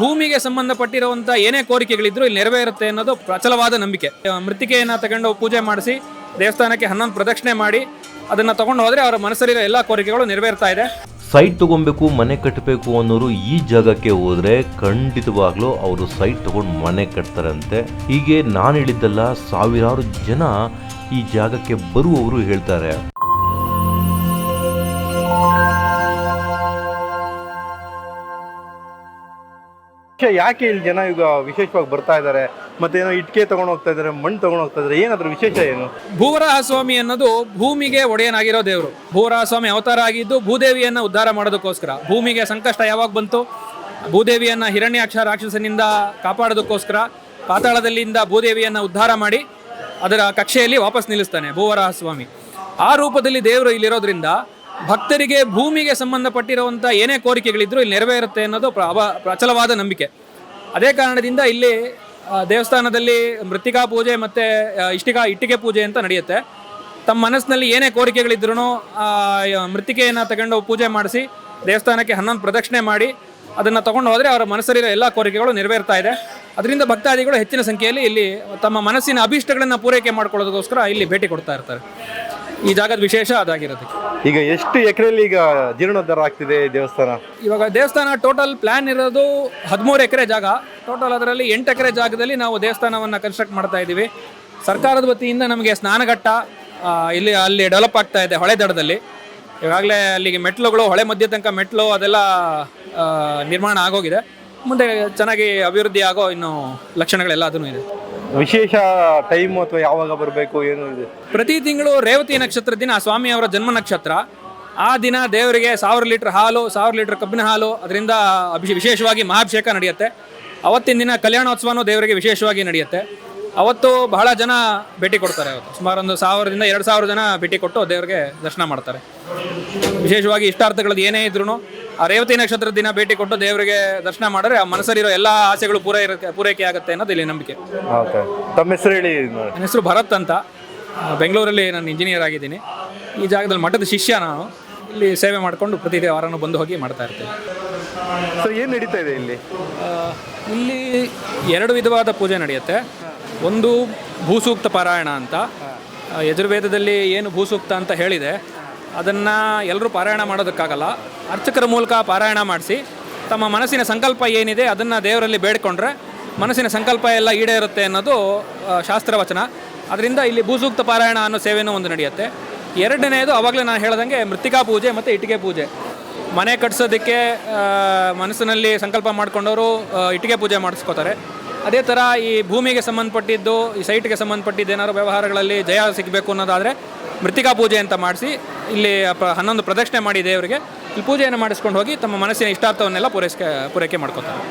ಭೂಮಿಗೆ ಸಂಬಂಧಪಟ್ಟಿರುವಂಥ ಏನೇ ಕೋರಿಕೆಗಳಿದ್ರು ಇಲ್ಲಿ ನೆರವೇರುತ್ತೆ ಅನ್ನೋದು ಪ್ರಚಲವಾದ ನಂಬಿಕೆ. ಮೃತಿಕೆಯನ್ನು ತಗೊಂಡು ಪೂಜೆ ಮಾಡಿಸಿ, ದೇವಸ್ಥಾನಕ್ಕೆ ಹನ್ನೊಂದು ಪ್ರದಕ್ಷಿಣೆ ಮಾಡಿ, ಅದನ್ನ ತಗೊಂಡು ಹೋದ್ರೆ ಅವರ ಮನಸ್ಸಲ್ಲಿರೋ ಎಲ್ಲ ಕೋರಿಕೆಗಳು ನೆರವೇರ್ತಾ ಇದೆ. ಸೈಟ್ ತಗೊಬೇಕು ಮನೆ ಕಟ್ಟಬೇಕು ಅನ್ನೋರು ಈ ಜಾಗಕ್ಕೆ ಹೋದ್ರೆ ಖಂಡಿತವಾಗ್ಲೂ ಅವರು ಸೈಟ್ ತಗೊಂಡು ಮನೆ ಕಟ್ತಾರಂತೆ. ಹೀಗೆ ನಾನು ಹೇಳಿದ್ದಲ್ಲ, ಸಾವಿರಾರು ಜನ ಈ ಜಾಗಕ್ಕೆ ಬರುವವರು ಹೇಳ್ತಾರೆ. ಯಾಕೆ ಇಲ್ಲಿ ಜನ ಈಗ ವಿಶೇಷವಾಗಿ ಬರ್ತಾ ಇದ್ದಾರೆ? ಮತ್ತೇನೋ ಇಟ್ಕೆ ತಗೊಂಡು ಹೋಗ್ತಾ ಇದ್ದಾರೆ ಮಣ್ಣು ತಗೊಂಡು ಹೋಗ್ತಾ ಇದ್ದಾರೆ, ಏನಾದ್ರ ವಿಶೇಷ ಏನು? ಭೂವರಾಹ ಸ್ವಾಮಿ ಅನ್ನೋದು ಭೂಮಿಗೆ ಒಡೆಯನಾಗಿರೋ ದೇವರು. ಭೂವರಾಹ ಸ್ವಾಮಿ ಅವತಾರ ಆಗಿದ್ದು ಭೂದೇವಿಯನ್ನು ಉದ್ಧಾರ ಮಾಡೋದಕ್ಕೋಸ್ಕರ. ಭೂಮಿಗೆ ಸಂಕಷ್ಟ ಯಾವಾಗ ಬಂತು? ಭೂದೇವಿಯನ್ನು ಹಿರಣ್ಯಾಕ್ಷ ರಾಕ್ಷಸನಿಂದ ಕಾಪಾಡೋದಕ್ಕೋಸ್ಕರ ಪಾತಾಳದಲ್ಲಿಂದ ಭೂದೇವಿಯನ್ನು ಉದ್ಧಾರ ಮಾಡಿ ಅದರ ಕಕ್ಷೆಯಲ್ಲಿ ವಾಪಸ್ ನಿಲ್ಲಿಸ್ತಾನೆ ಭೂವರಾಹ ಸ್ವಾಮಿ ಆ ರೂಪದಲ್ಲಿ ದೇವರು ಇಲ್ಲಿರೋದ್ರಿಂದ ಭಕ್ತರಿಗೆ ಭೂಮಿಗೆ ಸಂಬಂಧಪಟ್ಟಿರುವಂಥ ಏನೇ ಕೋರಿಕೆಗಳಿದ್ರು ಇಲ್ಲಿ ನೆರವೇರುತ್ತೆ ಅನ್ನೋದು ಪ್ರ- ಪ್ರಚಲವಾದ ನಂಬಿಕೆ. ಅದೇ ಕಾರಣದಿಂದ ಇಲ್ಲಿ ದೇವಸ್ಥಾನದಲ್ಲಿ ಮೃತ್ತಿಕಾ ಪೂಜೆ ಮತ್ತು ಇಷ್ಟಿಕಾ ಇಟ್ಟಿಗೆ ಪೂಜೆ ಅಂತ ನಡೆಯುತ್ತೆ. ತಮ್ಮ ಮನಸ್ಸಿನಲ್ಲಿ ಏನೇ ಕೋರಿಕೆಗಳಿದ್ರೂ ಮೃತ್ತಿಕೆಯನ್ನು ತಗೊಂಡು ಪೂಜೆ ಮಾಡಿಸಿ, ದೇವಸ್ಥಾನಕ್ಕೆ ಹನ್ನೊಂದು ಪ್ರದಕ್ಷಿಣೆ ಮಾಡಿ, ಅದನ್ನು ತಗೊಂಡು ಹೋದರೆ ಅವರ ಮನಸ್ಸಲ್ಲಿರೋ ಎಲ್ಲ ಕೋರಿಕೆಗಳು ನೆರವೇರ್ತಾ ಇದೆ. ಅದರಿಂದ ಭಕ್ತಾದಿಗಳು ಹೆಚ್ಚಿನ ಸಂಖ್ಯೆಯಲ್ಲಿ ಇಲ್ಲಿ ತಮ್ಮ ಮನಸ್ಸಿನ ಅಭೀಷ್ಟಗಳನ್ನು ಪೂರೈಕೆ ಮಾಡ್ಕೊಳ್ಳೋದಕ್ಕೋಸ್ಕರ ಇಲ್ಲಿ ಭೇಟಿ ಕೊಡ್ತಾ ಇರ್ತಾರೆ. ಈ ಜಾಗದ ವಿಶೇಷ ಅದಾಗಿರುತ್ತೆ ಈಗ ಎಷ್ಟು ಎಕರೆಯಲ್ಲಿ ಈಗ ಜೀರ್ಣೋದ್ಧಾರ ಆಗ್ತಿದೆ ದೇವಸ್ಥಾನ? ಇವಾಗ ದೇವಸ್ಥಾನ ಟೋಟಲ್ ಪ್ಲಾನ್ ಇರೋದು ಹದಿಮೂರು ಎಕರೆ ಜಾಗ. ಟೋಟಲ್ ಅದರಲ್ಲಿ ಎಂಟು ಎಕರೆ ಜಾಗದಲ್ಲಿ ನಾವು ದೇವಸ್ಥಾನವನ್ನು ಕನ್ಸ್ಟ್ರಕ್ಟ್ ಮಾಡ್ತಾ ಇದ್ದೀವಿ. ಸರ್ಕಾರದ ವತಿಯಿಂದ ನಮಗೆ ಸ್ನಾನಘಟ್ಟ ಇಲ್ಲಿ ಅಲ್ಲಿ ಡೆವಲಪ್ ಆಗ್ತಾ ಇದೆ ಹೊಳೆ ದಡದಲ್ಲಿ. ಈಗಾಗಲೇ ಅಲ್ಲಿಗೆ ಮೆಟ್ಲುಗಳು, ಹೊಳೆ ಮಧ್ಯ ತನಕ ಮೆಟ್ಲು ಅದೆಲ್ಲ ನಿರ್ಮಾಣ ಆಗೋಗಿದೆ. ಮುಂದೆ ಚೆನ್ನಾಗಿ ಅಭಿವೃದ್ಧಿ ಆಗೋ ಇನ್ನು ಲಕ್ಷಣಗಳೆಲ್ಲ ಅದೂ ಇದೆ. ವಿಶೇಷ ಟೈಮ್ ಅಥವಾ ಯಾವಾಗ ಬರಬೇಕು, ಏನು ಪ್ರತಿ ತಿಂಗಳು ರೇವತಿ ನಕ್ಷತ್ರ ದಿನ ಸ್ವಾಮಿಯವರ ಜನ್ಮ ನಕ್ಷತ್ರ. ಆ ದಿನ ದೇವರಿಗೆ ಸಾವಿರ ಲೀಟರ್ ಹಾಲು, ಸಾವಿರ ಲೀಟರ್ ಕಬ್ಬಿನ ಹಾಲು, ಅದರಿಂದ ಅಭಿಷೇ ವಿಶೇಷವಾಗಿ ಮಹಾಭಿಷೇಕ ನಡೆಯುತ್ತೆ. ಅವತ್ತಿನ ದಿನ ಕಲ್ಯಾಣೋತ್ಸವನೂ ದೇವರಿಗೆ ವಿಶೇಷವಾಗಿ ನಡೆಯುತ್ತೆ. ಅವತ್ತು ಬಹಳ ಜನ ಭೇಟಿ ಕೊಡ್ತಾರೆ ಅವತ್ತು. ಸುಮಾರು ಒಂದು ಸಾವಿರದಿಂದ ಎರಡು ಸಾವಿರ ಜನ ಭೇಟಿ ಕೊಟ್ಟು ದೇವರಿಗೆ ದರ್ಶನ ಮಾಡ್ತಾರೆ. ವಿಶೇಷವಾಗಿ ಇಷ್ಟಾರ್ಥಗಳದ್ದು ಏನೇ ಇದ್ರೂ ಆ ರೇವತಿ ನಕ್ಷತ್ರದ ದಿನ ಭೇಟಿ ಕೊಟ್ಟು ದೇವರಿಗೆ ದರ್ಶನ ಮಾಡಿದ್ರೆ ಆ ಮನಸ್ಸಲ್ಲಿರೋ ಎಲ್ಲ ಆಸೆಗಳು ಪೂರೈ ಪೂರೈಕೆ ಆಗುತ್ತೆ ಅನ್ನೋದು ಇಲ್ಲಿ ನಂಬಿಕೆ. ಓಕೆ. ತಮ್ಮ ಹೆಸರು ಹೇಳಿ ನನ್ನ ಹೆಸರು ಭರತ್ ಅಂತ. ಆ, ಬೆಂಗಳೂರಲ್ಲಿ ನಾನು ಇಂಜಿನಿಯರ್ ಆಗಿದ್ದೀನಿ. ಈ ಜಾಗದಲ್ಲಿ ಮಠದ ಶಿಷ್ಯ ನಾನು. ಇಲ್ಲಿ ಸೇವೆ ಮಾಡಿಕೊಂಡು ಪ್ರತಿ ವಾರನೂ ಬಂದು ಹೋಗಿ ಮಾಡ್ತಾ ಇರ್ತೀನಿ. ಸರ್ ಏನು ನಡೀತಾ ಇದೆ ಇಲ್ಲಿ? ಆ, ಇಲ್ಲಿ ಎರಡು ವಿಧವಾದ ಪೂಜೆ ನಡೆಯುತ್ತೆ. ಒಂದು ಭೂಸೂಕ್ತ ಪಾರಾಯಣ ಅಂತ. ಆ, ಯಜುರ್ವೇದದಲ್ಲಿ ಏನು ಭೂಸೂಕ್ತ ಅಂತ ಹೇಳಿದೆ. ಅದನ್ನು ಎಲ್ಲರೂ ಪಾರಾಯಣ ಮಾಡೋದಕ್ಕಾಗಲ್ಲ. ಅರ್ಚಕರ ಮೂಲಕ ಪಾರಾಯಣ ಮಾಡಿಸಿ, ತಮ್ಮ ಮನಸ್ಸಿನ ಸಂಕಲ್ಪ ಏನಿದೆ ಅದನ್ನು ದೇವರಲ್ಲಿ ಬೇಡಿಕೊಂಡ್ರೆ ಮನಸ್ಸಿನ ಸಂಕಲ್ಪ ಎಲ್ಲ ಈಡೇರುತ್ತೆ ಅನ್ನೋದು ಶಾಸ್ತ್ರವಚನ ಅದರಿಂದ ಇಲ್ಲಿ ಭೂಸೂಕ್ತ ಪಾರಾಯಣ ಅನ್ನೋ ಸೇವೆಯೂ ಒಂದು ನಡೆಯುತ್ತೆ. ಎರಡನೇದು ಆವಾಗಲೇ ನಾನು ಹೇಳ್ದಂಗೆ ಮೃತ್ತಿಕಾ ಪೂಜೆ ಮತ್ತು ಇಟ್ಟಿಗೆ ಪೂಜೆ. ಮನೆ ಕಟ್ಸೋದಕ್ಕೆ ಮನಸ್ಸಿನಲ್ಲಿ ಸಂಕಲ್ಪ ಮಾಡ್ಕೊಂಡವರು ಇಟ್ಟಿಗೆ ಪೂಜೆ ಮಾಡಿಸ್ಕೋತಾರೆ. ಅದೇ ಥರ ಈ ಭೂಮಿಗೆ ಸಂಬಂಧಪಟ್ಟಿದ್ದು, ಈ ಸೈಟ್ಗೆ ಸಂಬಂಧಪಟ್ಟಿದ್ದು ಏನಾದ್ರು ವ್ಯವಹಾರಗಳಲ್ಲಿ ಜಯ ಸಿಗಬೇಕು ಅನ್ನೋದಾದರೆ ಮೃತ್ತಿಕಾ ಪೂಜೆ ಅಂತ ಮಾಡಿಸಿ ಇಲ್ಲಿ ಪ- ಹನ್ನೊಂದು ಪ್ರದಕ್ಷಿಣೆ ಮಾಡಿ ದೇವರಿಗೆ. ಇಲ್ಲಿ ಪೂಜೆಯನ್ನು ಮಾಡಿಸ್ಕೊಂಡು ಹೋಗಿ ತಮ್ಮ ಮನಸ್ಸಿನ ಇಷ್ಟಾರ್ಥವನ್ನೆಲ್ಲ ಪೂರೈಸ್ಕೆ ಪೂರೈಕೆ ಮಾಡ್ಕೋತಾರೆ.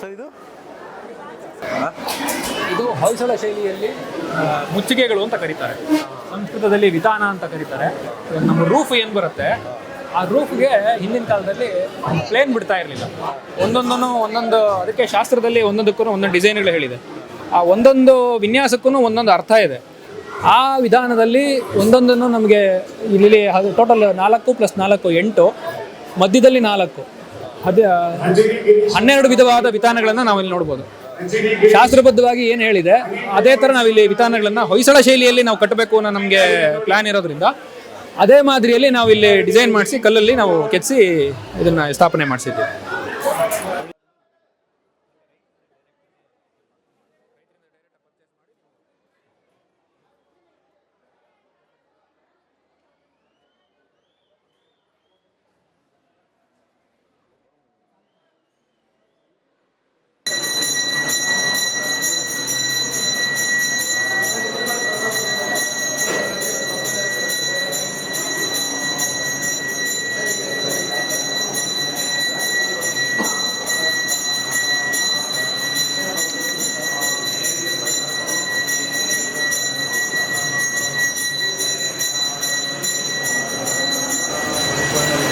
ಸರ್ ಇದು? ಇದು ಹೊಯ್ಸಳ ಶೈಲಿಯಲ್ಲಿ ಮುಚ್ಚಿಗೆಗಳು ಅಂತ ಕರೀತಾರೆ. ಸಂಸ್ಕೃತದಲ್ಲಿ ವಿಧಾನ ಅಂತ ಕರೀತಾರೆ. ನಮ್ಮ ರೂಫ್ ಏನು ಬರುತ್ತೆ? ಆ ರೂಫ್ಗೆ ಹಿಂದಿನ ಕಾಲದಲ್ಲಿ ಪ್ಲೇನ್ ಬಿಡ್ತಾ ಇರಲಿಲ್ಲ. ಒಂದೊಂದನ್ನು ಒಂದೊಂದು, ಅದಕ್ಕೆ ಶಾಸ್ತ್ರದಲ್ಲಿ ಒಂದೊಂದಕ್ಕೂ ಒಂದೊಂದು ಡಿಸೈನ್ಗಳು ಹೇಳಿದೆ. ಆ ಒಂದೊಂದು ವಿನ್ಯಾಸಕ್ಕೂ ಒಂದೊಂದು ಅರ್ಥ ಇದೆ. ಆ ವಿಧಾನದಲ್ಲಿ ಒಂದೊಂದನ್ನು ನಮಗೆ ಇಲ್ಲಿ ಟೋಟಲ್ ನಾಲ್ಕು ಪ್ಲಸ್ ನಾಲ್ಕು, ಎಂಟು, ಮಧ್ಯದಲ್ಲಿ ನಾಲ್ಕು. ಅದೇ ಹನ್ನೆರಡು ವಿಧವಾದ ವಿಧಾನಗಳನ್ನು ನಾವಿಲ್ಲಿ ನೋಡ್ಬೋದು. ಶಾಸ್ತ್ರಬದ್ಧವಾಗಿ ಏನು ಹೇಳಿದೆ, ಅದೇ ಥರ ನಾವಿಲ್ಲಿ ವಿಧಾನಗಳನ್ನು ಹೊಯ್ಸಳ ಶೈಲಿಯಲ್ಲಿ ನಾವು ಕಟ್ಟಬೇಕು ಅನ್ನೋ ನಮಗೆ ಪ್ಲ್ಯಾನ್ ಇರೋದ್ರಿಂದ, ಅದೇ ಮಾದರಿಯಲ್ಲಿ ನಾವು ಇಲ್ಲಿ ಡಿಸೈನ್ ಮಾಡಿಸಿ ಕಲ್ಲಲ್ಲಿ ನಾವು ಕೆತ್ತಿಸಿ ಇದನ್ನು ಸ್ಥಾಪನೆ ಮಾಡಿಸಿದ್ವಿ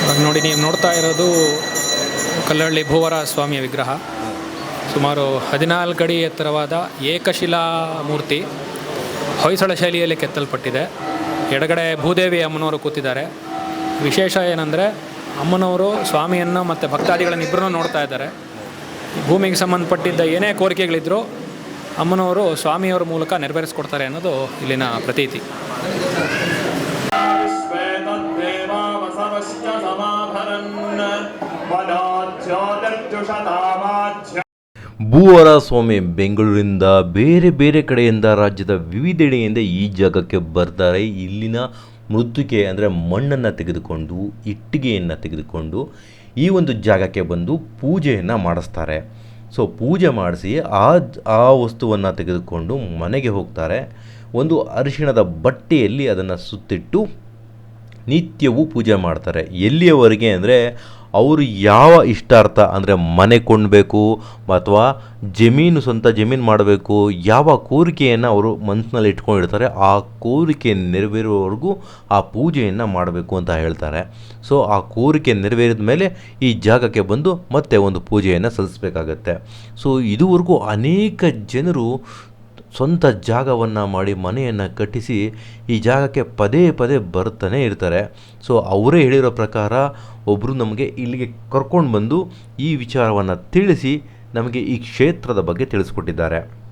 ಇವಾಗ ನೋಡಿ ನೀವು ನೋಡ್ತಾ ಇರೋದು ಕಲ್ಲಹಳ್ಳಿ ಭೂವರ ಸ್ವಾಮಿಯ ವಿಗ್ರಹ. ಸುಮಾರು ಹದಿನಾಲ್ಕು ಅಡಿ ಎತ್ತರವಾದ ಏಕಶಿಲಾ ಮೂರ್ತಿ ಹೊಯ್ಸಳ ಶೈಲಿಯಲ್ಲಿ ಕೆತ್ತಲ್ಪಟ್ಟಿದೆ. ಎಡಗಡೆ ಭೂದೇವಿ ಅಮ್ಮನವರು ಕೂತಿದ್ದಾರೆ. ವಿಶೇಷ ಏನಂದರೆ ಅಮ್ಮನವರು, ಸ್ವಾಮಿಯನ್ನು ಮತ್ತು ಭಕ್ತಾದಿಗಳನ್ನು ಇಬ್ಬರನ್ನೂ ನೋಡ್ತಾ ಇದ್ದಾರೆ. ಭೂಮಿಗೆ ಸಂಬಂಧಪಟ್ಟಿದ್ದ ಏನೇ ಕೋರಿಕೆಗಳಿದ್ದರೂ ಅಮ್ಮನವರು ಸ್ವಾಮಿಯವರ ಮೂಲಕ ನೆರವೇರಿಸ್ಕೊಡ್ತಾರೆ ಅನ್ನೋದು ಇಲ್ಲಿನ ಪ್ರತೀತಿ. ಭೂವರ ಸ್ವಾಮಿ ಬೆಂಗಳೂರಿಂದ ಬೇರೆ ಬೇರೆ ಕಡೆಯಿಂದ ರಾಜ್ಯದ ವಿವಿಧೆಡೆಯಿಂದ ಈ ಜಾಗಕ್ಕೆ ಬರ್ತಾರೆ. ಇಲ್ಲಿನ ಮೃತ್ತಿಕೆ ಅಂದರೆ ಮಣ್ಣನ್ನು ತೆಗೆದುಕೊಂಡು, ಇಟ್ಟಿಗೆಯನ್ನು ತೆಗೆದುಕೊಂಡು ಈ ಒಂದು ಜಾಗಕ್ಕೆ ಬಂದು ಪೂಜೆಯನ್ನು ಮಾಡಿಸ್ತಾರೆ. ಸೊ ಪೂಜೆ ಮಾಡಿಸಿ ಆ ಆ ವಸ್ತುವನ್ನು ತೆಗೆದುಕೊಂಡು ಮನೆಗೆ ಹೋಗ್ತಾರೆ. ಒಂದು ಅರಿಶಿಣದ ಬಟ್ಟೆಯಲ್ಲಿ ಅದನ್ನು ಸುತ್ತಿಟ್ಟು ನಿತ್ಯವೂ ಪೂಜೆ ಮಾಡ್ತಾರೆ. ಎಲ್ಲಿಯವರೆಗೆ ಅಂದರೆ ಅವರು ಯಾವ ಇಷ್ಟಾರ್ಥ ಅಂದರೆ ಮನೆ ಕೊಂಡಬೇಕು ಅಥವಾ ಜಮೀನು ಸ್ವಂತ ಜಮೀನು ಮಾಡಬೇಕು, ಯಾವ ಕೋರಿಕೆಯನ್ನು ಅವರು ಮನಸ್ಸಿನಲ್ಲಿ ಇಟ್ಕೊಂಡಿರ್ತಾರೆ, ಆ ಕೋರಿಕೆ ನೆರವೇರುವವರೆಗೂ ಆ ಪೂಜೆಯನ್ನು ಮಾಡಬೇಕು ಅಂತ ಹೇಳ್ತಾರೆ. ಸೊ ಆ ಕೋರಿಕೆ ನೆರವೇರಿದ ಮೇಲೆ ಈ ಜಾಗಕ್ಕೆ ಬಂದು ಮತ್ತೆ ಒಂದು ಪೂಜೆಯನ್ನು ಸಲ್ಲಿಸಬೇಕಾಗತ್ತೆ. ಸೊ ಇದುವರೆಗೂ ಅನೇಕ ಜನರು ಸ್ವಂತ ಜಾಗವನ್ನು ಮಾಡಿ ಮನೆಯನ್ನು ಕಟ್ಟಿಸಿ ಈ ಜಾಗಕ್ಕೆ ಪದೇ ಪದೇ ಬರ್ತಾನೆ ಇರ್ತಾರೆ. ಸೊ ಅವರೇ ಹೇಳಿರೋ ಪ್ರಕಾರ ಒಬ್ಬರು ನಮಗೆ ಇಲ್ಲಿಗೆ ಕರ್ಕೊಂಡು ಬಂದು ಈ ವಿಚಾರವನ್ನು ತಿಳಿಸಿ ನಮಗೆ ಈ ಕ್ಷೇತ್ರದ ಬಗ್ಗೆ ತಿಳಿಸ್ಕೊಟ್ಟಿದ್ದಾರೆ.